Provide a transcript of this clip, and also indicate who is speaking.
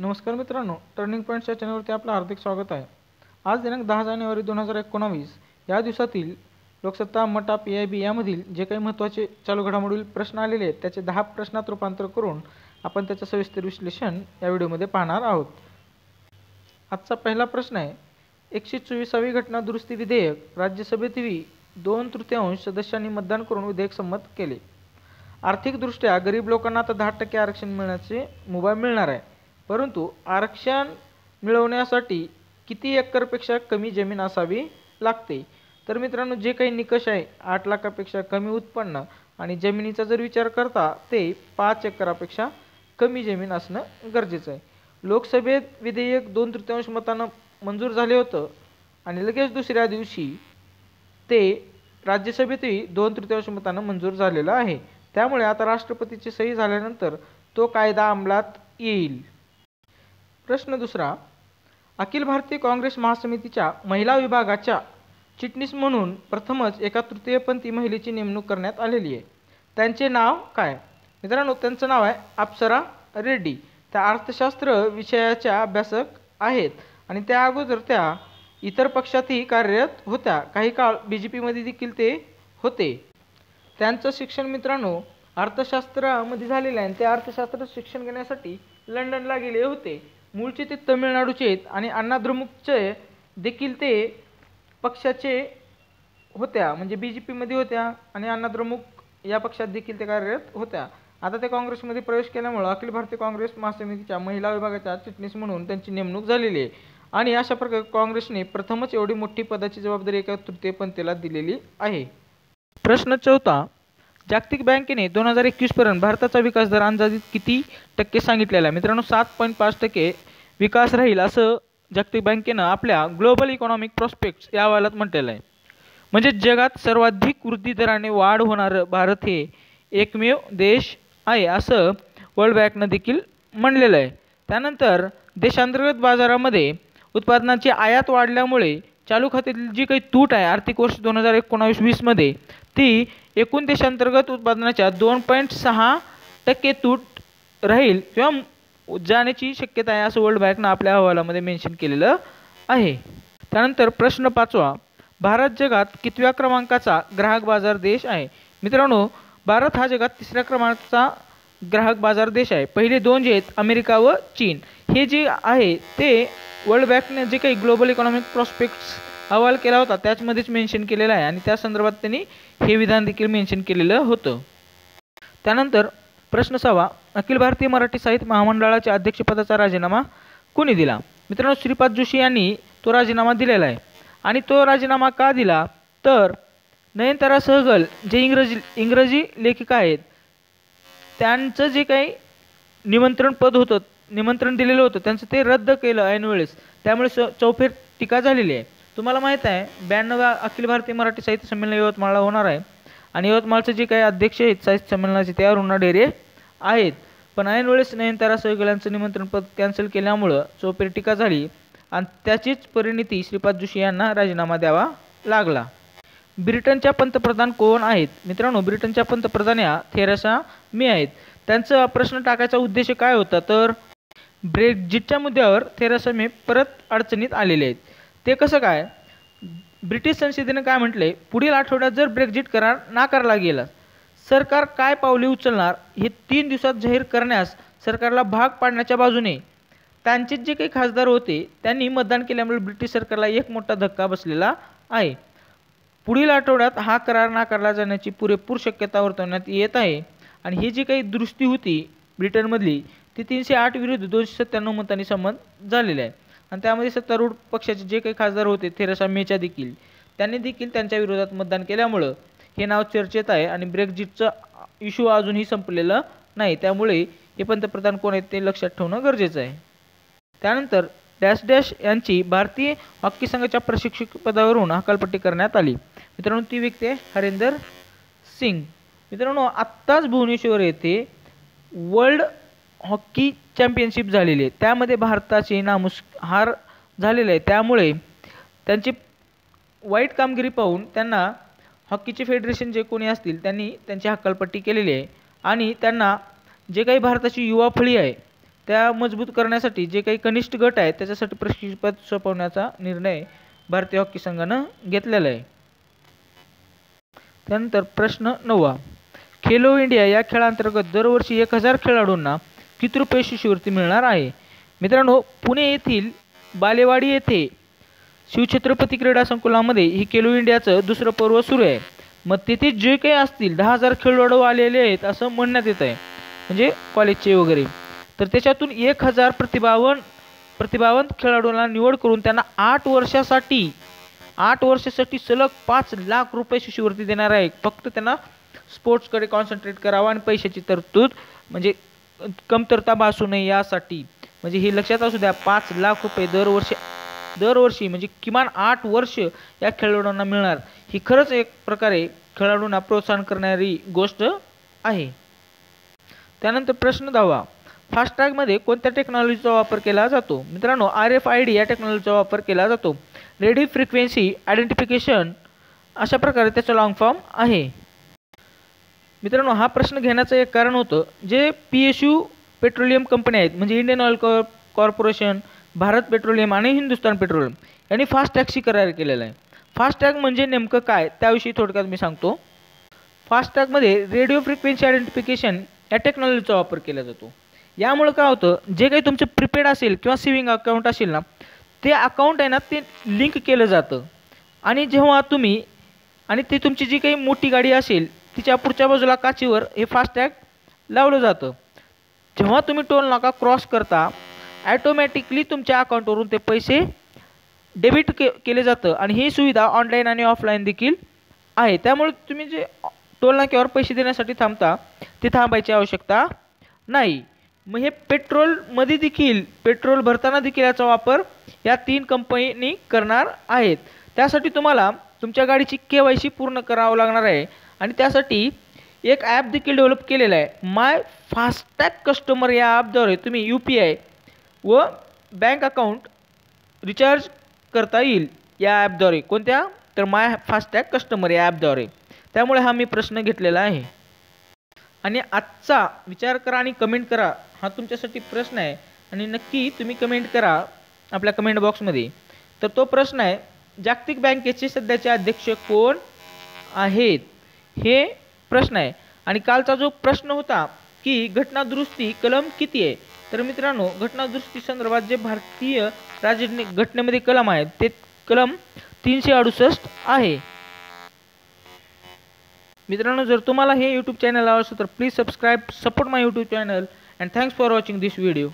Speaker 1: नमस्कार मित्रांनो टर्निंग पॉईंटच्या चॅनलवरती आपलं हार्दिक स्वागत आहे. आज दिनांक दहा जानेवारी दोन हजार एकोणावीस. या दिवसातील Loksatta Mata P I B यामधील जे काही महत्त्वाचे चालू घडामोडील प्रश्न आलेले आहेत त्याचे दहा प्रश्नात रूपांतर करून आपण त्याचं सविस्तर विश्लेषण या व्हिडिओमध्ये पाहणार आहोत. आजचा पहिला प्रश्न आहे एकशे चोवीसावी घटना दुरुस्ती विधेयक राज्यसभेतही दोन तृतीयांश सदस्यांनी मतदान करून विधेयक संमत केले. आर्थिकदृष्ट्या गरीब लोकांना आता दहा टक्के आरक्षण मिळण्याचे मुभा मिळणार आहे. परंतु आरक्षण मिळवण्यासाठी किती एकरपेक्षा कमी जमीन असावी लागते? तर मित्रांनो जे काही निकष आहे आठ लाखापेक्षा कमी उत्पन्न आणि जमिनीचा जर विचार करता ते पाच एकरापेक्षा कमी जमीन असणं गरजेचं आहे. लोकसभेत विधेयक दोन तृतीयांश मतानं मंजूर झाले होतं आणि लगेच दुसऱ्या दिवशी ते राज्यसभेतही दोन तृतीयांश मतानं मंजूर झालेलं आहे. त्यामुळे आता राष्ट्रपतीची सही झाल्यानंतर तो कायदा अंमलात येईल. प्रश्न दुसरा अखिल भारतीय काँग्रेस महासमितीच्या महिला विभागाच्या चिटणीस म्हणून प्रथमच एका तृतीयपंथी महिलेची नेमणूक करण्यात आलेली आहे. त्यांचे नाव काय? मित्रांनो त्यांचं नाव आहे अप्सरा रेड्डी. त्या अर्थशास्त्र विषयाच्या अभ्यासक आहेत आणि त्या अगोदर त्या इतर पक्षातही कार्यरत होत्या. काही काळ बी जे पीमध्ये देखील ते होते. त्यांचं शिक्षण मित्रांनो अर्थशास्त्रामध्ये झालेलं आहे आणि ते अर्थशास्त्र शिक्षण घेण्यासाठी लंडनला गेले होते. मूळचे ते तमिळनाडूचे आहेत आणि अण्णा द्रमुकचे देखील ते पक्षाचे होत्या म्हणजे बी जे पीमध्ये होत्या आणि अण्णा द्रमुक या पक्षात देखील ते कार्यरत होत्या. आता ते काँग्रेसमध्ये प्रवेश केल्यामुळं अखिल भारतीय काँग्रेस महासमितीच्या महिला विभागाच्या चिटणीस म्हणून त्यांची नेमणूक झालेली आहे. आणि अशा प्रकारे काँग्रेसने प्रथमच एवढी मोठी पदाची जबाबदारी एका तृतीयपंथीला दिलेली आहे. प्रश्न चौथा जागतिक बँकेने दोन हजार एकवीसपर्यंत भारताचा विकास दर अंदाजित किती टक्के सांगितलेला आहे? मित्रांनो सात पॉईंट पाच टक्के विकास राहील असं जागतिक बँकेनं आपल्या ग्लोबल इकॉनॉमिक प्रॉस्पेक्ट्स या अहवालात म्हटलेलं आहे. म्हणजे जगात सर्वाधिक वृद्धी दराने वाढ होणारं भारत हे एकमेव देश आहे असं वर्ल्ड बँकनं देखील म्हणलेलं आहे. त्यानंतर देशांतर्गत बाजारामध्ये उत्पादनाची आयात वाढल्यामुळे चालू खात्यातील जी काही तूट आहे आर्थिक वर्ष दोन हजार एकोणावीस वीसमध्ये ती एकूण देशांतर्गत उत्पादनाच्या दोन पॉईंट सहा टक्के तूट राहील किंवा जाण्याची शक्यता आहे असं वर्ल्ड बँकनं आपल्या अहवालामध्ये मेन्शन केलेलं आहे. त्यानंतर प्रश्न पाचवा भारत जगात कितव्या क्रमांकाचा ग्राहक बाजार देश आहे? मित्रांनो भारत हा जगात तिसऱ्या क्रमांकाचा ग्राहक बाजार देश आहे. पहिले दोन जे आहेत अमेरिका व चीन. हे जे आहे ते वर्ल्ड बँकने जे काही ग्लोबल इकॉनॉमिक प्रॉस्पेक्ट्स अहवाल केला होता त्याचमध्येच मेन्शन केलेला आहे. आणि त्या संदर्भात त्यांनी हे विधान देखील मेन्शन केलेलं होतं. त्यानंतर प्रश्न सहावा अखिल भारतीय मराठी साहित्य महामंडळाच्या अध्यक्षपदाचा राजीनामा कोणी दिला? मित्रांनो श्रीपाद जोशी यांनी तो राजीनामा दिलेला आहे. आणि तो राजीनामा का दिला? तर नयनतारा सहगल जे इंग्रजी इंग्रजी लेखिका आहेत त्यांचं जे काही निमंत्रण पद होतं निमंत्रण दिलेलं होतं. त्यांचं ते रद्द केलं ऐनवेळेस त्यामुळे स चौफेर टीका झालेली आहे. तुम्हाला माहीत आहे ब्याण्णव अखिल भारतीय मराठी साहित्य संमेलन यवतमाळला होणार आहे. आणि यवतमाळचे जे काही अध्यक्ष आहेत साहित्य संमेलनाचे ते अरुणा डेरे आहेत. पण ऐनवेळेस नयनतारा सहगल यांचं निमंत्रण पद कॅन्सल केल्यामुळं चौफेर टीका झाली आणि त्याचीच परिणिती श्रीपाद जोशी यांना राजीनामा द्यावा लागला. ब्रिटनच्या पंतप्रधान कोण आहेत? मित्रांनो ब्रिटनच्या पंतप्रधान या थेरेसा मे आहेत. त्यांचा प्रश्न टाकायचा उद्देश काय होता? तर ब्रेक्झिटच्या मुद्द्यावर थेरेसा मे परत अडचणीत आलेले आहेत. ते कसं काय? ब्रिटिश संसदेनं काय म्हटले? पुढील आठवड्यात जर ब्रेक्झिट करार नाकारला गेला सरकार काय पावले उचलणार हे तीन दिवसात जाहीर करण्यास सरकारला भाग पाडण्याच्या बाजूने. त्यांचे जे काही खासदार होते त्यांनी मतदान केल्यामुळे ब्रिटिश सरकारला एक मोठा धक्का बसलेला आहे. पुढील आठवड्यात हा करार नाकारला जाण्याची पुरेपूर शक्यता वर्तवण्यात येत आहे. आणि ही जी काही दृष्टी होती ब्रिटनमधली ते तीनशे आठ विरुद्ध दोनशे सत्त्याण्णव मतांनी संमत झालेले आहे. आणि त्यामध्ये सत्तारूढ पक्षाचे जे काही खासदार होते थेरेसा मेच्या देखील. त्यांनी देखील त्यांच्या विरोधात मतदान केल्यामुळं हे नाव चर्चेत आहे आणि ब्रेक्झिटचं इश्यू अजूनही संपलेलं नाही. त्यामुळे हे पंतप्रधान कोण आहेत ते लक्षात ठेवणं गरजेचं आहे. त्यानंतर डॅश डॅश यांची भारतीय हॉकी संघाच्या प्रशिक्षक पदावरून हकालपट्टी करण्यात आली. मित्रांनो ती व्यक्ती आहे हरेंदर सिंग. मित्रांनो आत्ताच भुवनेश्वर येथे वर्ल्ड हॉकी चॅम्पियनशिप झालेली आहे. त्यामध्ये भारताचे नामुस हार झालेले आहे. त्यामुळे त्यांची वाईट कामगिरी पाहून त्यांना हॉकीचे फेडरेशन जे कोणी असतील त्यांनी त्यांची हकालपट्टी केलेली आहे. आणि त्यांना जे काही भारताची युवा फळी आहे त्या मजबूत करण्यासाठी जे काही कनिष्ठ गट आहे त्याच्यासाठी प्रशिक्षण सोपवण्याचा निर्णय भारतीय हॉकी संघानं घेतलेला आहे. त्यानंतर प्रश्न नववा. खेलो इंडिया या खेळांतर्गत दरवर्षी एक हजार खेळाडूंना किती रुपये शिष्यवृत्ती मिळणार आहे? मित्रांनो पुणे येथील बालेवाडी येथे शिवछत्रपती क्रीडा संकुलामध्ये ही खेलो इंडियाचं दुसरं पर्व सुरू आहे. मग तिथे जे काही असतील दहा हजार खेळाडू आलेले आहेत असं म्हणण्यात येत आहे. म्हणजे कॉलेजचे वगैरे. तर त्याच्यातून एक हजार प्रतिभावन प्रतिभावंत खेळाडूंना निवड करून त्यांना आठ वर्षासाठी आठ वर्षासाठी सलग पाच लाख रुपये शिष्यवृत्ती देणार आहे. फक्त त्यांना स्पोर्ट्सकडे कॉन्सन्ट्रेट करावं आणि पैशाची तरतूद म्हणजे कमतरता भासू नये यासाठी. म्हणजे हे लक्षात असू द्या पाच लाख रुपये दरवर्षी दरवर्षी म्हणजे किमान आठ वर्ष या खेळाडूंना मिळणार. ही खरंच एक प्रकारे खेळाडूंना प्रोत्साहन करणारी गोष्ट आहे. त्यानंतर प्रश्न दहावा. फास्टॅगमध्ये कोणत्या टेक्नॉलॉजीचा वापर केला जातो? मित्रांनो आर एफ आय डी या टेक्नॉलॉजीचा वापर केला जातो. रेडिओ फ्रिक्वेन्सी आयडेंटिफिकेशन अशा प्रकारे त्याचा लॉंग फॉर्म आहे. मित्रांनो हा प्रश्न घेण्याचं एक कारण होतं J P S U petroleum कंपन्या आहेत म्हणजे Indian Oil co Corporation Bharat Petroleum आणि हिंदुस्तान पेट्रोलियम यांनी फास्ट टॅगशी करार केलेला आहे. फास्टॅग म्हणजे नेमकं काय त्याविषयी थोडक्यात मी सांगतो. फास्टॅगमध्ये रेडिओ फ्रिक्वेन्सी आयडेंटिफिकेशन या टेक्नॉलॉजीचा वापर केला जातो. यामुळं काय होतं जे काही तुमचं प्रिपेड असेल किंवा सेविंग अकाउंट असेल ना ते अकाउंट आहे ना ते लिंक केलं जातं. आणि जेव्हा तुम्ही आणि ती तुमची जी काही मोठी गाडी असेल तिच्या पुढच्या बाजूला काचीवर हे फास्टॅग लावलं जातं. जेव्हा तुम्ही टोल नाका क्रॉस करता ॲटोमॅटिकली तुमच्या अकाउंटवरून ते पैसे डेबिट के केले जातं. आणि ही सुविधा ऑनलाईन आणि ऑफलाईन देखील आहे. त्यामुळे तुम्ही जे टोल नाक्यावर पैसे देण्यासाठी थांबता ते थांबायची आवश्यकता नाही. मग हे पेट्रोलमध्ये देखील पेट्रोल भरताना देखील याचा वापर या तीन कंपनी करणार आहेत. त्यासाठी तुम्हाला तुमच्या गाडीची के वाय सी पूर्ण करावं लागणार आहे. आणि त्यासाठी एक ॲप देखील डेव्हलप केलेलं आहे. माय फास्टॅग कस्टमर या ॲपद्वारे तुम्ही यू पी आय व बँक अकाउंट रिचार्ज करता येईल या ॲपद्वारे कोणत्या? तर माय फास्टॅग कस्टमर या ॲपद्वारे त्यामुळे हा मी प्रश्न घेतलेला आहे. आणि आजचा विचार करा आणि कमेंट करा. हा तुमच्यासाठी प्रश्न आहे. आणि नक्की तुम्ही कमेंट करा आपल्या कमेंट बॉक्समध्ये तर तो प्रश्न आहे जागतिक बँकेचे सध्याचे अध्यक्ष कोण आहेत? हे प्रश्न आहे. आणि कालचा जो प्रश्न होता की घटनादुरुस्ती कलम किती आहे? तर मित्रांनो घटनादुरुस्ती संदर्भात जे भारतीय राजघटने घटनेमध्ये कलम आहेत ते कलम तीनशे अडुसष्ट आहे. मित्रांनो जर तुम्हाला हे यूट्यूब चॅनल आवडलं तर please subscribe support my YouTube channel and thanks for watching this video